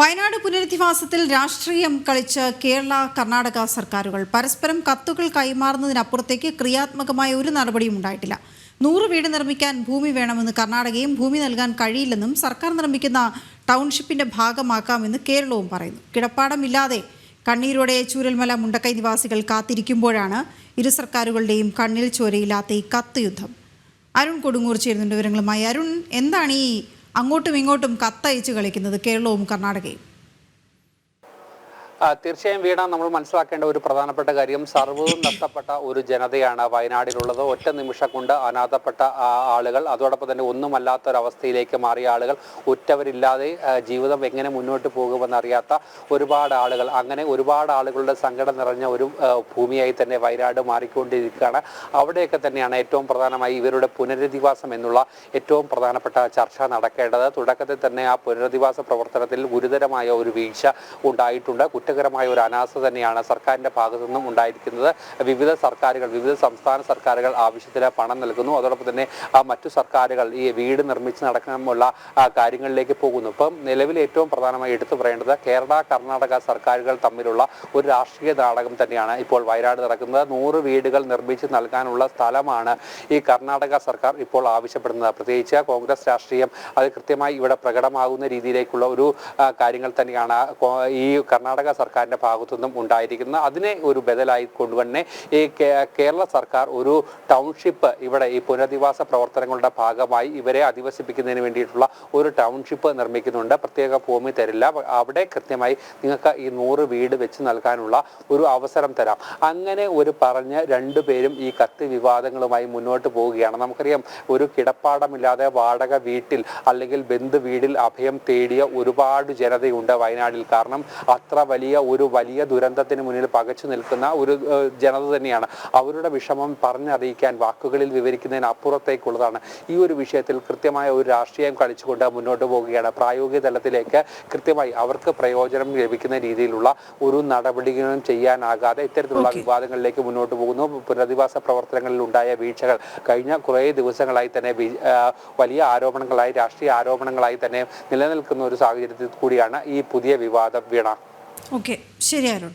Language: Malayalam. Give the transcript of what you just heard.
വയനാട് പുനരധിവാസത്തിൽ രാഷ്ട്രീയം കളിച്ച് കേരള കർണാടക സർക്കാരുകൾ പരസ്പരം കത്തുകൾ കൈമാറുന്നതിനപ്പുറത്തേക്ക് ക്രിയാത്മകമായ ഒരു നടപടിയും ഉണ്ടായിട്ടില്ല. നൂറ് വീട് നിർമ്മിക്കാൻ ഭൂമി വേണമെന്ന് കർണാടകയും ഭൂമി നൽകാൻ കഴിയില്ലെന്നും സർക്കാർ നിർമ്മിക്കുന്ന ടൗൺഷിപ്പിന്റെ ഭാഗമാക്കാമെന്ന് കേരളവും പറയുന്നു. കിടപ്പാടമില്ലാതെ കണ്ണീരോടെ ചൂരൽമല മുണ്ടക്കൈ നിവാസികൾ കാത്തിരിക്കുമ്പോഴാണ് ഇരു സർക്കാരുകളുടെയും കണ്ണിൽ ചോരയില്ലാത്ത ഈ കത്ത് യുദ്ധം. അരുൺ കൊടുങ്ങൂർ ചേരുന്നുണ്ട് വിവരങ്ങളുമായി. അരുൺ എന്താണ് ഈ അങ്ങോട്ടും ഇങ്ങോട്ടും കത്തയച്ച് കളിക്കുന്നത് കേരളവും കർണാടകയും. തീർച്ചയായും വീണ നമ്മൾ മനസ്സിലാക്കേണ്ട ഒരു പ്രധാനപ്പെട്ട കാര്യം സർവവും നഷ്ടപ്പെട്ട ഒരു ജനതയാണ് വയനാടിലുള്ളത്. ഒറ്റ നിമിഷം കൊണ്ട് അനാഥപ്പെട്ട ആളുകൾ അതോടൊപ്പം തന്നെ ഒന്നുമല്ലാത്ത ഒരവസ്ഥയിലേക്ക് മാറിയ ആളുകൾ ഉറ്റവരില്ലാതെ ജീവിതം എങ്ങനെ മുന്നോട്ട് പോകുമെന്നറിയാത്ത ഒരുപാട് ആളുകൾ. അങ്ങനെ ഒരുപാട് ആളുകളുടെ സങ്കടം നിറഞ്ഞ ഒരു ഭൂമിയായി തന്നെ വയനാട് മാറിക്കൊണ്ടിരിക്കുകയാണ്. അവിടെയൊക്കെ തന്നെയാണ് ഏറ്റവും പ്രധാനമായി ഇവരുടെ പുനരധിവാസം എന്നുള്ള ഏറ്റവും പ്രധാനപ്പെട്ട ചർച്ച നടക്കേണ്ടത്. തുടക്കത്തിൽ തന്നെ ആ പുനരധിവാസ പ്രവർത്തനത്തിൽ ഗുരുതരമായ ഒരു വീഴ്ച ഉണ്ടായിട്ടുണ്ട്. കുറ്റകരമായ ഒരു അനാസ്ഥ തന്നെയാണ് സർക്കാരിന്റെ ഭാഗത്തു നിന്നും ഉണ്ടായിരിക്കുന്നത്. വിവിധ സർക്കാരുകൾ വിവിധ സംസ്ഥാന സർക്കാരുകൾ ആവശ്യത്തിന് പണം നൽകുന്നു. അതോടൊപ്പം തന്നെ മറ്റു സർക്കാരുകൾ ഈ വീട് നിർമ്മിച്ച് നടക്കാനുള്ള കാര്യങ്ങളിലേക്ക് പോകുന്നു. ഇപ്പം നിലവിൽ ഏറ്റവും പ്രധാനമായി എടുത്തു പറയേണ്ടത് കേരള കർണാടക സർക്കാരുകൾ തമ്മിലുള്ള ഒരു രാഷ്ട്രീയ നാടകം തന്നെയാണ് ഇപ്പോൾ വയനാട് നടക്കുന്നത്. നൂറ് വീടുകൾ നിർമ്മിച്ച് നൽകാനുള്ള സ്ഥലമാണ് ഈ കർണാടക സർക്കാർ ഇപ്പോൾ ആവശ്യപ്പെടുന്നത്. പ്രത്യേകിച്ച് കോൺഗ്രസ് രാഷ്ട്രീയം അത് കൃത്യമായി ഇവിടെ പ്രകടമാകുന്ന രീതിയിലേക്കുള്ള ഒരു കാര്യങ്ങൾ തന്നെയാണ്. ഈ കർണാടക സർക്കാരിന്റെ ഭാഗത്തു നിന്നും ഉണ്ടായിരിക്കുന്നത് അതിനെ ഒരു ബദലായി കൊണ്ടുതന്നെ ഈ കേരള സർക്കാർ ഒരു ടൗൺഷിപ്പ് ഇവിടെ ഈ പുനരധിവാസ പ്രവർത്തനങ്ങളുടെ ഭാഗമായി ഇവരെ അധിവസിപ്പിക്കുന്നതിന് വേണ്ടിയിട്ടുള്ള ഒരു ടൗൺഷിപ്പ് നിർമ്മിക്കുന്നുണ്ട്. പ്രത്യേക ഭൂമി തരില്ല. അവിടെ കൃത്യമായി നിങ്ങൾക്ക് ഈ നൂറ് വീട് വെച്ച് നൽകാനുള്ള ഒരു അവസരം തരാം. അങ്ങനെ ഒരു പറഞ്ഞ് രണ്ടുപേരും ഈ കത്ത് വിവാദങ്ങളുമായി മുന്നോട്ട് പോവുകയാണ്. നമുക്കറിയാം ഒരു കിടപ്പാടമില്ലാതെ വാടക വീട്ടിൽ അല്ലെങ്കിൽ ബന്ധു വീടിൽ അഭയം തേടിയ ഒരുപാട് ജനതയുണ്ട് വയനാടിൽ. കാരണം അത്ര വലിയ ഒരു വലിയ ദുരന്തത്തിന് മുന്നിൽ പകച്ചു നിൽക്കുന്ന ഒരു ജനത തന്നെയാണ്. അവരുടെ വിഷമം പറഞ്ഞറിയിക്കാൻ വാക്കുകളിൽ വിവരിക്കുന്നതിന് അപ്പുറത്തേക്കുള്ളതാണ് ഈ ഒരു വിഷയത്തിൽ കൃത്യമായ ഒരു രാഷ്ട്രീയം കളിച്ചുകൊണ്ട് മുന്നോട്ട് പോവുകയാണ്. പ്രായോഗിക തലത്തിലേക്ക് കൃത്യമായി അവർക്ക് പ്രയോജനം ലഭിക്കുന്ന രീതിയിലുള്ള ഒരു നടപടികളും ചെയ്യാനാകാതെ ഇത്തരത്തിലുള്ള വിവാദങ്ങളിലേക്ക് മുന്നോട്ട് പോകുന്നു. പുനരധിവാസ പ്രവർത്തനങ്ങളിൽ ഉണ്ടായ വീഴ്ചകൾ കഴിഞ്ഞ കുറേ ദിവസങ്ങളായി തന്നെ വലിയ ആരോപണങ്ങളായി രാഷ്ട്രീയ ആരോപണങ്ങളായി തന്നെ നിലനിൽക്കുന്ന ഒരു സാഹചര്യത്തിൽ കൂടിയാണ് ഈ പുതിയ വിവാദം വീണ. ഓക്കെ. ശരി അരുൺ.